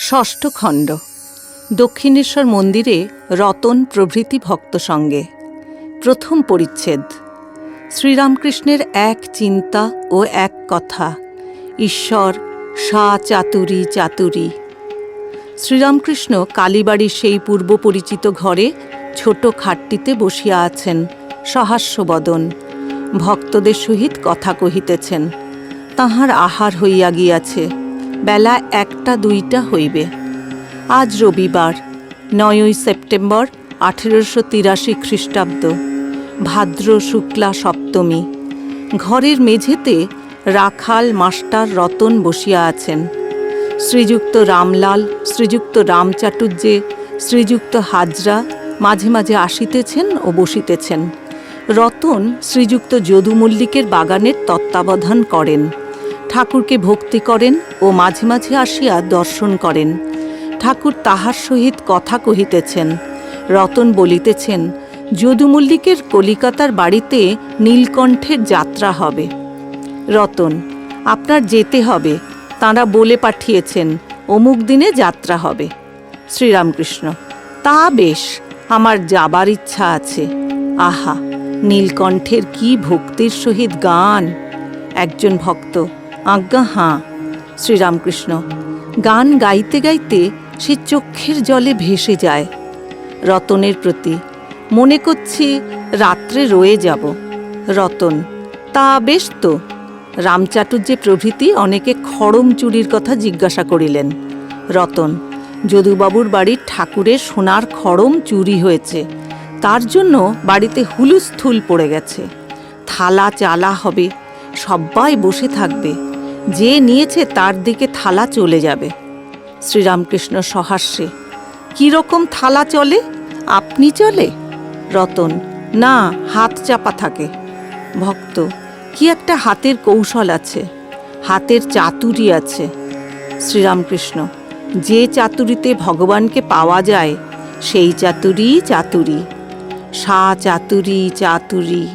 ষষ্ঠ খণ্ড। দক্ষিণেশ্বর মন্দিরে রতন প্রভৃতি ভক্ত সঙ্গে। প্রথম পরিচ্ছেদ। শ্রীরামকৃষ্ণের এক চিন্তা ও এক কথা। ঈশ্বর সা চাতুরি। চাতুরি শ্রীরামকৃষ্ণ কালীবাড়ির সেই পূর্ব পরিচিত ঘরে ছোট খাটটিতে বসিয়া আছেন সহাস্যবদন। ভক্তদের সহিত কথা কহিতেছেন। তাহার আহার হইয়া গিয়াছে। বেলা একটা দুইটা হইবে। আজ রবিবার, নয়ই সেপ্টেম্বর আঠেরোশো তিরাশি খ্রিস্টাব্দ, ভাদ্র শুক্লা সপ্তমী। ঘরের মেঝেতে রাখাল মাস্টার রতন বসিয়া আছেন। শ্রীযুক্ত রামলাল, শ্রীযুক্ত রামচাটুর্যে, শ্রীযুক্ত হাজরা মাঝে মাঝে আসিতেছেন ও বসিতেছেন। রতন শ্রীযুক্ত যদু মল্লিকের বাগানের তত্ত্বাবধান করেন। ঠাকুরকে ভক্তি করেন ও মাঝে মাঝে আসিয়া দর্শন করেন। ঠাকুর তাহার সহিত কথা কহিতেছেন, রতন বলিতেছেন যদু মল্লিকের কলিকাতার বাড়িতে নীলকণ্ঠের যাত্রা হবে। রতন, আপনার যেতে হবে, তাঁরা বলে পাঠিয়েছেন, অমুক দিনে যাত্রা হবে। শ্রীরামকৃষ্ণ, তা বেশ, আমার যাবার ইচ্ছা আছে। আহা, নীলকণ্ঠের কি ভক্তির সহিত গান! একজন ভক্ত আজ্ঞা, হাঁ। শ্রীরামকৃষ্ণ, গান গাইতে গাইতে সে চক্ষের জলে ভেসে যায়। রতনের প্রতি মনে করছি রাত্রে রয়ে যাব। রতন, তা বেশ তো। রামচাটুর্যে প্রভৃতি অনেকে খড়ম চুরির কথা জিজ্ঞাসা করিলেন। রতন, যদুবাবুর বাড়ির ঠাকুরের সোনার খড়ম চুরি হয়েছে। তার জন্য বাড়িতে হুলুস্থুল পড়ে গেছে। থালা, চালা হবে সবাই বসে থাকবে। যে নিয়েছে তার দিকে থালা চলে যাবে। শ্রীরামকৃষ্ণ সহাস্যে, কীরকম থালা চলে? আপনি চলে? রতন, না, হাত চাপা থাকে। ভক্ত, কি একটা হাতের কৌশল আছে, হাতের চাতুরি আছে। শ্রীরামকৃষ্ণ, যে চাতুরিতে ভগবানকে পাওয়া যায়, সেই চাতুরি চাতুরি। সা চাতুরি চাতুরি।